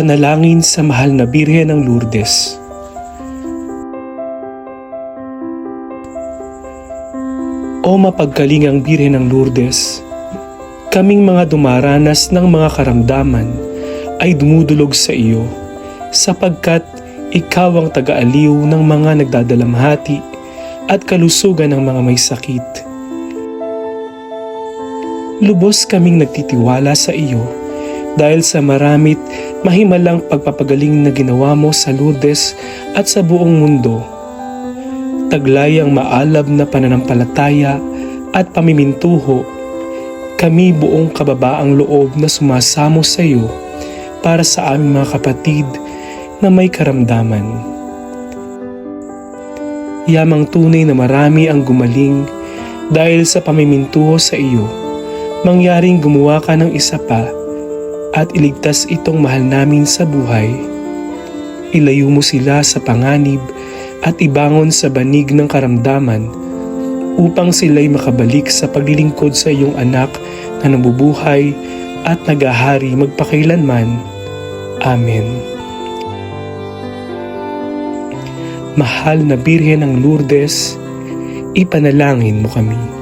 Panalangin sa mahal na Birhen ng Lourdes. O mapagkalingang Birhen ng Lourdes, kaming mga dumaranas ng mga karamdaman ay dumudulog sa iyo sapagkat ikaw ang taga-aliw ng mga nagdadalamhati at kalusugan ng mga may sakit. Lubos kaming nagtitiwala sa iyo dahil sa maramit mahimalang pagpapagaling na ginawa mo sa Lourdes at sa buong mundo. Taglay ang maalab na pananampalataya at pamimintuho, kami buong kababaang loob na sumasamo sa iyo para sa aming mga kapatid na may karamdaman. Yamang tunay na marami ang gumaling dahil sa pamimintuho sa iyo, mangyaring gumawa ka ng isa pa at iligtas itong mahal namin sa buhay. Ilayo mo sila sa panganib at ibangon sa banig ng karamdaman upang sila'y makabalik sa paglilingkod sa iyong anak na nabubuhay at nagahari magpakailanman. Amen. Mahal na Birhen ng Lourdes, ipanalangin mo kami.